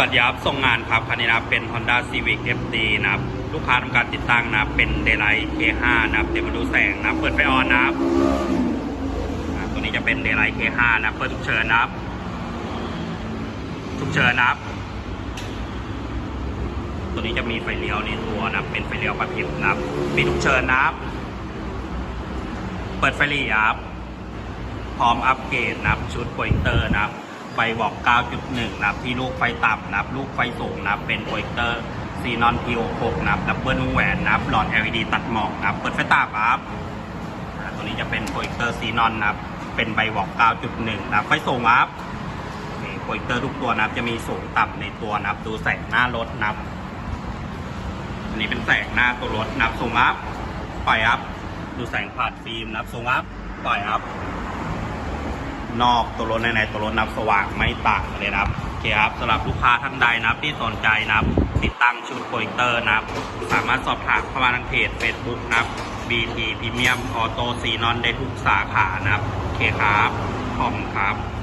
สวัสดีครับส่งงานครับคันนี้นะครับเป็น Honda Civic FD นะครับลูกค้าทำการติดตั้งนะเป็น Daylight K5 นะครับเดี๋ยวมาดูแสงนะเปิดไฟออนนะครับตัวนี้จะเป็น Daylight K5 นะเปิดฉุกเฉินนะครับฉุกเฉินนะครับ ตัวนี้จะมีไฟเลี้ยวในตัวนะเป็นไฟเลี้ยวกระพริบนะครับมีฉุกเฉินนะครับ เปิดไฟหลีครับพร้อมอัปเกรดนะครับชุดโปรเจคเตอร์นะครับ ไฟบอก9.1 นะครับ ที่ลูกไฟต่ำนะครับ ลูกไฟสูงนะครับ เป็นโปรเจคเตอร์ซีนอน P66 นะครับ ดับเบิลวงแหวนนะครับ หลอด LED ตัดหมอกนะครับ เปิดไฟต่ำครับตัวนี้จะเป็นโปรเจคเตอร์ซีนอนนะครับ เป็นไฟบอก9.1 นะครับ ไฟสูงครับโปรเจคเตอร์ทุกตัวนะครับ จะมีสูงต่ำในตัวนะครับ ดูแสงหน้ารถนะครับ อันนี้เป็นแสงหน้าตัวรถนะครับ สูงครับ ปล่อยครับ ดูแสงผ่านฟิล์มนะครับ สูงครับ ปล่อยครับ นอกตัวรถในในตัวรถนับสว่างไม่ต่างกันเลยนะครับโอเคครับสำหรับลูกค้าท่านใดนะครับที่สนใจนะครับติดตั้งชุดโปรเจคเตอร์นะครับ สามารถสอบถามเข้ามาทางเพจ Facebook นะครับ BT Premium Auto ซีนอนได้ทุกสาขานะครับโอเคครับขอบคุณครับ